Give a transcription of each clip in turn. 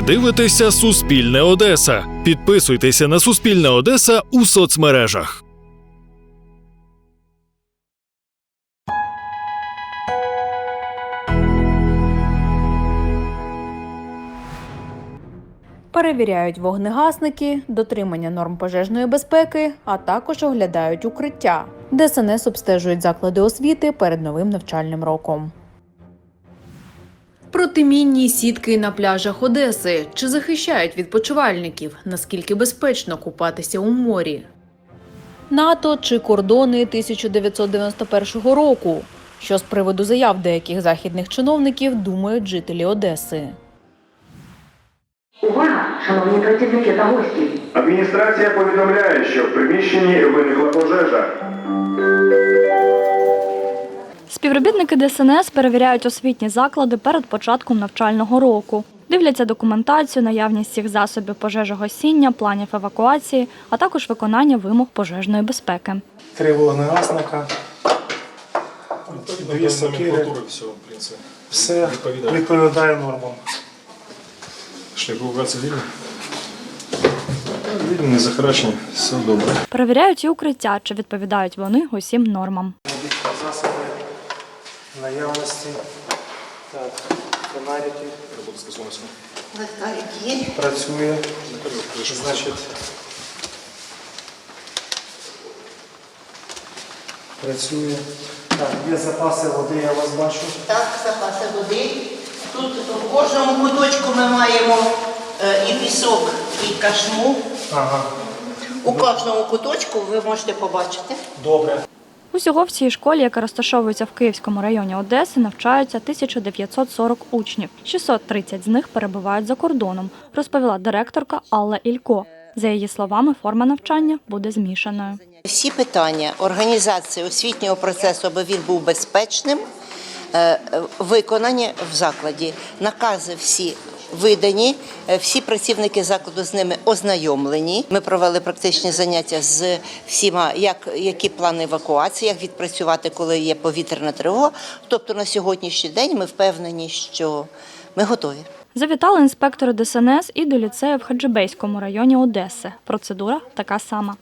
Ви дивитеся Суспільне Одеса. Підписуйтеся на Суспільне Одеса у соцмережах. Перевіряють вогнегасники, дотримання норм пожежної безпеки, а також оглядають укриття. ДСНС обстежують заклади освіти перед новим навчальним роком. Протимінні сітки на пляжах Одеси чи захищають відпочивальників? Наскільки безпечно купатися у морі? НАТО чи кордони 1991 року? Що з приводу заяв деяких західних чиновників думають жителі Одеси? Увага, шановні працівники та гості! Адміністрація повідомляє, що в приміщенні виникла пожежа. Співробітники ДСНС перевіряють освітні заклади перед початком навчального року. Дивляться документацію, наявність всіх засобів пожежогасіння, планів евакуації, а також виконання вимог пожежної безпеки. три вогнегасника, дві сокири. Все Відповідає. нормам. Шліфуватися вільно. Вільно, не захарачені, все добре. Перевіряють і укриття, чи відповідають вони усім нормам. Наявності. Так, фонарики Робота з космосом. працює. Значить, працює. Так, є запаси води, я вас бачу. Так, запаси води. Тут в кожному куточку ми маємо е, і пісок, і кашму. Ага, У кожному куточку ви можете побачити. добре. Усього в цій школі, яка розташовується в Київському районі Одеси, навчаються 1940 учнів. 630 з них перебувають за кордоном, розповіла директорка Алла Ілько. За її словами, форма навчання буде змішаною. Всі питання організації освітнього процесу, аби він був безпечним, е, е, виконані в закладі. Накази всі видані, е, всі працівники закладу з ними ознайомлені. Ми провели практичні заняття з всіма, як які плани евакуації, як відпрацювати, коли є повітряна тривога. Тобто на сьогоднішній день ми впевнені, що ми готові. Завітали інспектори ДСНС і до ліцею в Хаджибейському районі Одеси. Процедура така сама.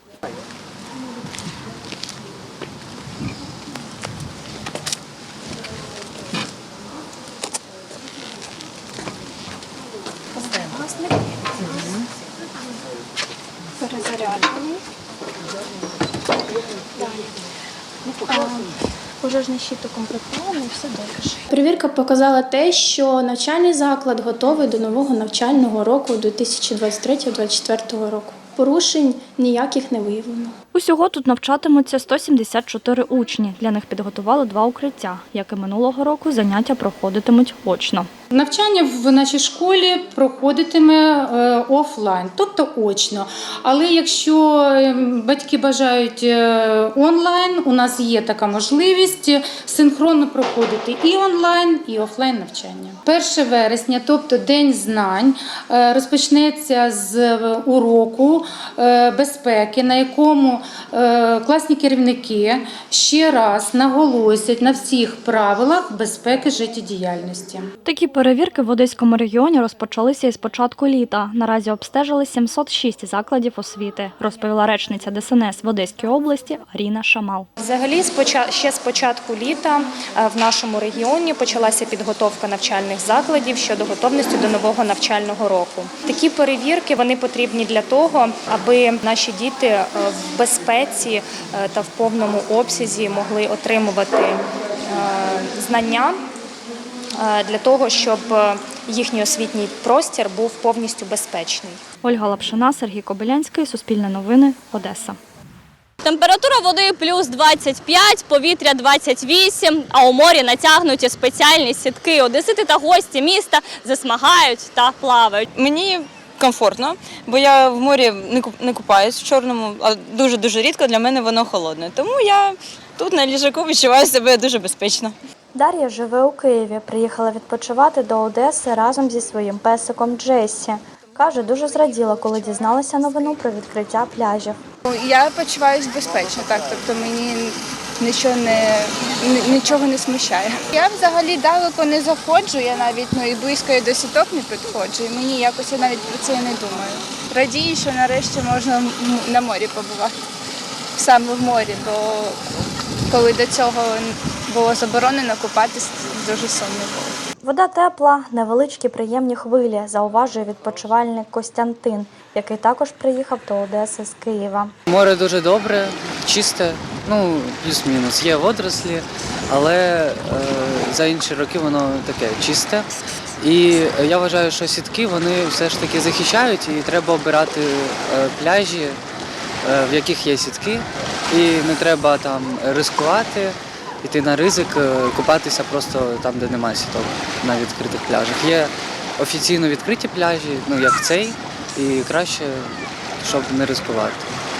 Пожежний щит укомплектований, все добре. Перевірка показала те, що навчальний заклад готовий до нового навчального року 2023-2024 року. Порушень ніяких не виявлено. Усього тут навчатимуться 174 учні. Для них підготували два укриття. Як і минулого року, заняття проходитимуть очно. Навчання в нашій школі проходитиме е, офлайн, тобто очно. Але якщо е, батьки бажають е, онлайн, у нас є така можливість синхронно проходити і онлайн, і офлайн навчання. 1 вересня, тобто День знань, е, розпочнеться з уроку е, безпеки, на якому е, класні керівники ще раз наголосять на всіх правилах безпеки життєдіяльності. Такі перевірки в Одеському регіоні розпочалися із початку літа. Наразі обстежили 706 закладів освіти, розповіла речниця ДСНС в Одеській області Аріна Шамал. Взагалі, ще з початку літа е, в нашому регіоні почалася підготовка навчальних закладів щодо готовності до нового навчального року. Такі перевірки вони потрібні для того, аби наші діти е, в безпеці е, та в повному обсязі могли отримувати е, знання е, для того, щоб їхній освітній простір був повністю безпечний. Ольга Лапшина, Сергій Кобилянський, Суспільне новини, Одеса. Температура води плюс 25, повітря 28, а у морі натягнуті спеціальні сітки. Одесити та гості міста засмагають та плавають. Мені комфортно, бо я в морі не куп- не купаюсь в чорному, а дуже-дуже рідко для мене воно холодне. Тому я тут на ліжаку відчуваю себе дуже безпечно. Дар'я живе у Києві. Приїхала відпочивати до Одеси разом зі своїм песиком Джесі. Каже, дуже зраділа, коли дізналася новину про відкриття пляжів. Я почуваюся безпечно, так. Тобто мені нічого не нічого не смущає. Я взагалі далеко не заходжу, я навіть ну і близько і до сіток не підходжу. І мені якось я навіть про це і не думаю. Радію, що нарешті можна на морі побувати. Саме в морі, бо коли до цього було заборонено купатись, дуже сумно було. Вода тепла, невеличкі приємні хвилі, зауважує відпочивальник Костянтин, який також приїхав до Одеси з Києва. Море дуже добре, чисте, ну плюс-мінус. Є водорослі, але е, за інші роки воно таке чисте. І я вважаю, що сітки вони все ж таки захищають і треба обирати е, пляжі, е, в яких є сітки, і не треба там ризикувати, йти на ризик, е, купатися просто там, де немає сіток на відкритих пляжах. Є офіційно відкриті пляжі, ну як цей, і краще, щоб не ризикувати.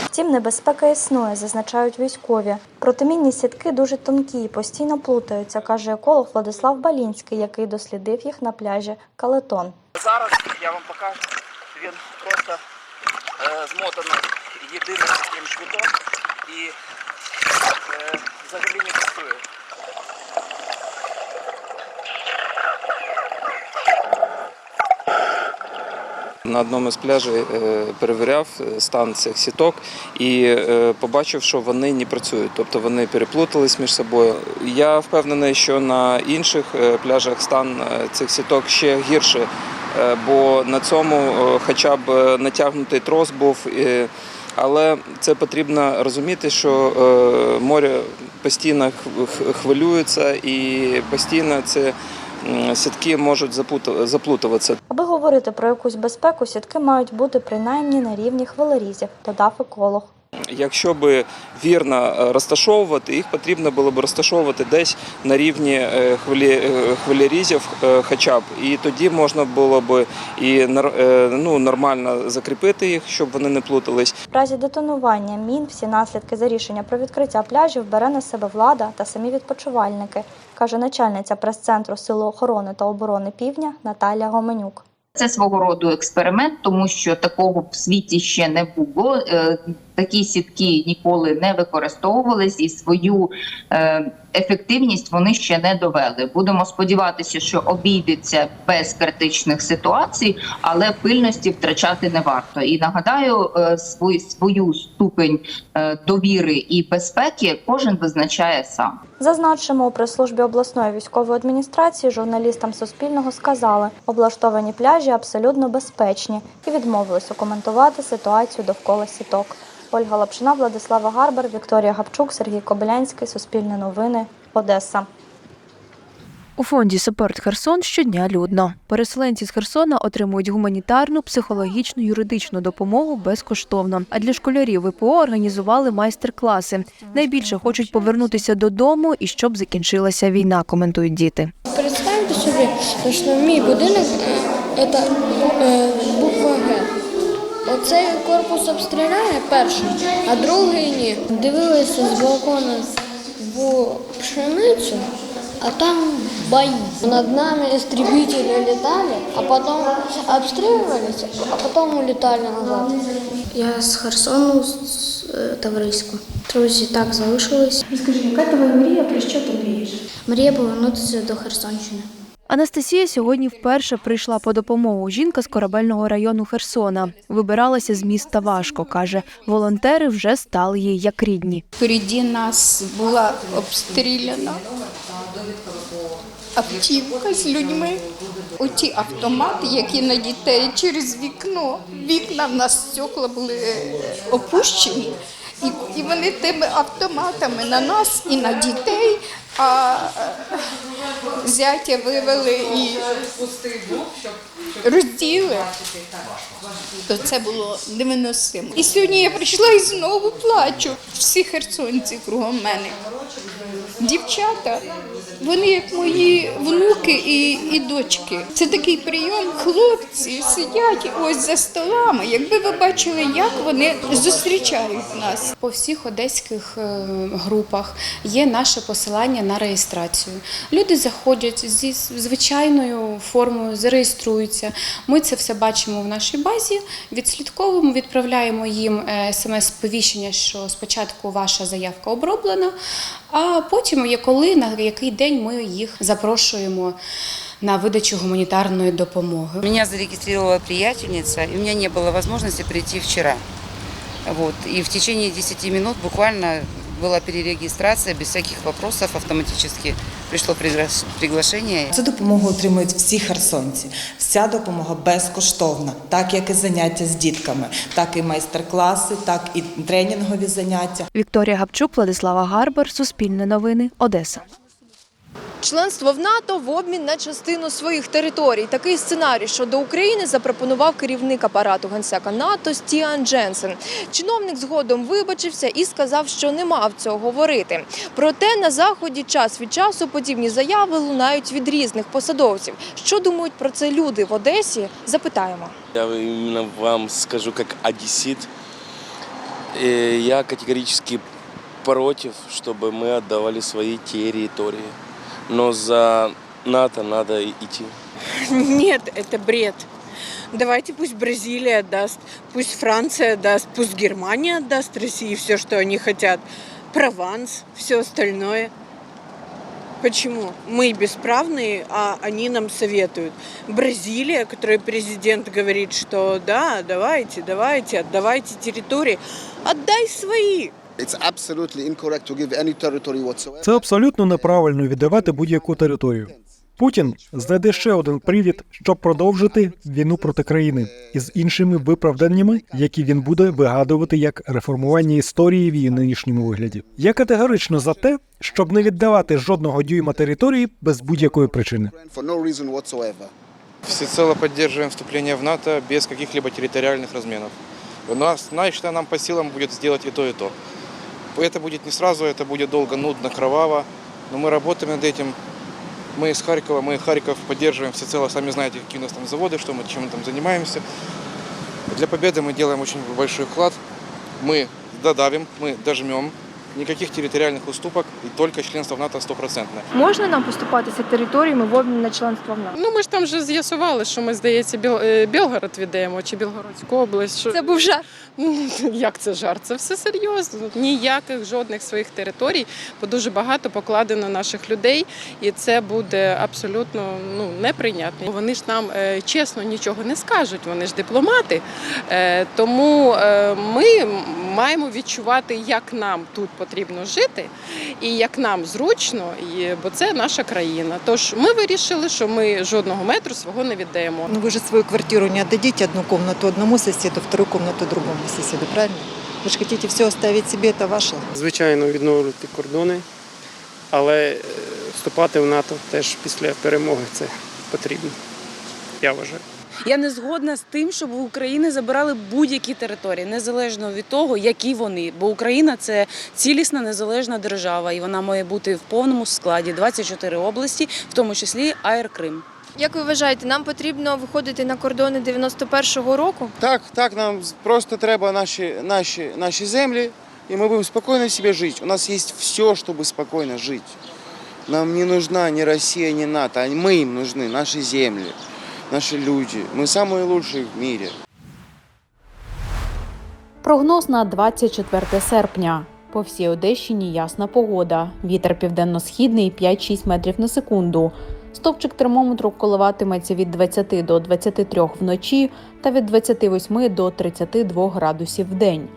Втім, небезпека існує, зазначають військові. Протимінні сітки дуже тонкі і постійно плутаються, каже еколог Владислав Балінський, який дослідив їх на пляжі Калетон. Зараз я вам покажу. Він просто е, змотаний єдиним таким швидом і е, взагалі не працює. На одному з пляжів е, перевіряв е, стан цих сіток і е, побачив, що вони не працюють, тобто вони переплутались між собою. Я впевнений, що на інших пляжах стан цих сіток ще гірше, бо на цьому хоча б натягнутий трос був. е, Але це потрібно розуміти, що е, море постійно хвилюється і постійно це сітки можуть заплутуватися. Аби говорити про якусь безпеку, сітки мають бути принаймні на рівні хвилерізів, додав еколог. Якщо би вірно е, розташовувати, їх потрібно було б розташовувати десь на рівні е, хвилі, е, хвилярізів хоча б. І тоді можна було б і ну, нормально закріпити їх, щоб вони не плутались. В разі детонування мін всі наслідки за рішення про відкриття пляжів бере на себе влада та самі відпочивальники, каже начальниця прес-центру Сили охорони та оборони Півдня Наталія Гоменюк. Це свого роду експеримент, тому що такого в світі ще не було. Такі сітки ніколи не використовувались і свою е, ефективність вони ще не довели. Будемо сподіватися, що обійдеться без критичних ситуацій, але пильності втрачати не варто. І нагадаю, е, свою, свою ступень е, довіри і безпеки кожен визначає сам. Зазначимо, у прес-службі обласної військової адміністрації журналістам Суспільного сказали, облаштовані пляжі абсолютно безпечні і відмовилися коментувати ситуацію довкола сіток. Ольга Лапшина, Владислава Гарбар, Вікторія Гапчук, Сергій Кобилянський, Суспільне новини, Одеса. У фонді Супорт Херсон щодня людно. Переселенці з Херсона отримують гуманітарну, психологічну, юридичну допомогу безкоштовно. А для школярів ВПО організували майстер-класи. Найбільше хочуть повернутися додому і щоб закінчилася війна, коментують діти. Представте собі, що мій будинок е, це е, буква Г. Оцей корпус обстріляє перший, а другий ні. Дивилися з балкона в пшеницю, а там бої. Над нами истребители летали, а потом обстреливались, а потом улетали назад. Я з Херсону, з е, Тавриську. Друзі так залишились. Розкажи, яка твоя мрія, про що ти мрієш? Мрія повернутися до Херсонщини. Анастасія сьогодні вперше прийшла по допомогу. Жінка з корабельного району Херсона. Вибиралася з міста важко. каже, волонтери вже стали їй як рідні. Впереді нас була обстріляна автівка з людьми. Оті автомати, які на дітей через вікно. Вікна в нас стекла були опущені. І, і вони тими автоматами на нас і на дітей, а зятя вивели і розділи. То це було невиносимо. І сьогодні я прийшла і знову плачу. Всі херсонці кругом мене. Дівчата, вони як мої внуки і, і дочки. Це такий прийом. Хлопці сидять ось за столами. Якби ви бачили, як вони зустрічають нас. По всіх одеських е, групах є наше посилання на реєстрацію. Люди заходять зі звичайною формою, зареєструються. Ми це все бачимо в нашій базі, відслідковуємо, відправляємо їм смс-сповіщення, що спочатку ваша заявка оброблена. А потім, є коли на який день ми їх запрошуємо на видачу гуманітарної допомоги. Меня зареєструвала приятельниця, і у мене не було можливості прийти вчора. Вот. И в течение 10 минут буквально была перерегистрация без всяких вопросов автоматически. Пришло приглашення. Цю допомогу отримують всі херсонці. Вся допомога безкоштовна, так як і заняття з дітками, так і майстер-класи, так і тренінгові заняття. Вікторія Гапчук, Владислава Гарбар, Суспільне новини, Одеса. Членство в НАТО в обмін на частину своїх територій. Такий сценарій щодо України запропонував керівник апарату генсека НАТО Стіан Дженсен. Чиновник згодом вибачився і сказав, що не мав цього говорити. Проте на заході час від часу подібні заяви лунають від різних посадовців. Що думають про це люди в Одесі? Запитаємо. Я именно вам скажу как одессит. Э, Я категорически против, чтобы мы отдавали свои территории. Но за НАТО надо идти. Нет, это бред. Давайте пусть Бразилия даст, пусть Франция даст, пусть Германия даст России все, что они хотят. Прованс, все остальное. Почему? Мы бесправные, а они нам советуют. Бразилия, которой президент говорит, что да, давайте, давайте, отдавайте территории. Отдай свои. It's absolutely incorrect to give any territory whatsoever. Це абсолютно неправильно віддавати будь-яку територію. Путін знайде ще один привід, щоб продовжити війну проти країни із іншими виправданнями, які він буде вигадувати як реформування історії в її нинішньому вигляді. Я категорично за те, щоб не віддавати жодного дюйма території без будь-якої причини. For no reason. Всецело поддерживаем вступление в НАТО без каких-либо территориальных разменов. У нас, считаю, нам по силам будет сделать и то, и то. Это будет не сразу, это будет долго, нудно, кроваво, но мы работаем над этим. Мы из Харькова, мы Харьков поддерживаем всецело, сами знаете, какие у нас там заводы, что мы, чем мы там занимаемся. Для победы мы делаем очень большой вклад. Мы додавим, мы дожмем. Никаких территориальных уступок и только членство в НАТО стопроцентное. Можна нам поступатися територіями в обмін на членство в НАТО? Ну ми ж там вже з'ясували, що ми, здається, Біл... е, Білгород віддаємо чи Білгородську область. Що... Це був жарт. Ну, Як це жарт? Це все серйозно. Ніяких жодних своїх територій, бо дуже багато покладено наших людей, і це буде абсолютно ну неприйнятно. Вони ж нам е, чесно нічого не скажуть. Вони ж дипломати. Е, Тому ми маємо відчувати, як нам тут потрібно жити, і як нам зручно, і, бо це наша країна. Тож ми вирішили, що ми жодного метру свого не віддаємо. Ну вы же свою квартиру не отдадите одну комнату одному соседу, вторую комнату другому соседу, правильно? Вы же хотите все оставить себе, это ваше. Звичайно, відновлювати кордони, але е, вступати в НАТО теж після перемоги це потрібно. Я вважаю. Я не згодна з тим, щоб в України забирали будь-які території, незалежно від того, які вони. Бо Україна це цілісна незалежна держава, і вона має бути в повному складі 24 області, в тому числі Аєр Крим. Як ви вважаєте, нам потрібно виходити на кордони 91-го року? Так, так, нам просто треба наші, наші, наші землі, і ми будемо спокійно себе жити. У нас є все, щоб спокійно жити. Нам не нужна ні Росія, ні НАТО, а ми їм нужны, наші землі, наші люди. Ми самі лучші в мірі. Прогноз на 24 серпня. По всій Одещині ясна погода. Вітер південно-східний 5-6 метрів на секунду. Стовпчик термометру коливатиметься від 20 до 23 вночі та від 28 до 32 градусів в день.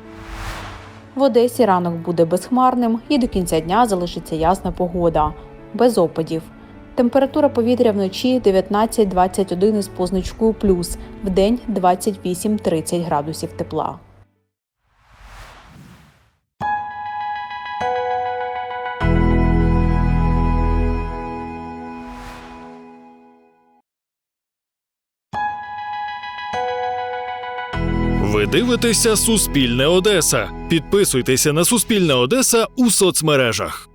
В Одесі ранок буде безхмарним і до кінця дня залишиться ясна погода, без опадів. Температура повітря вночі 19-21 із позначкою плюс, вдень 28-30 градусів тепла. Ви дивитеся Суспільне Одеса. Підписуйтеся на Суспільне Одеса у соцмережах.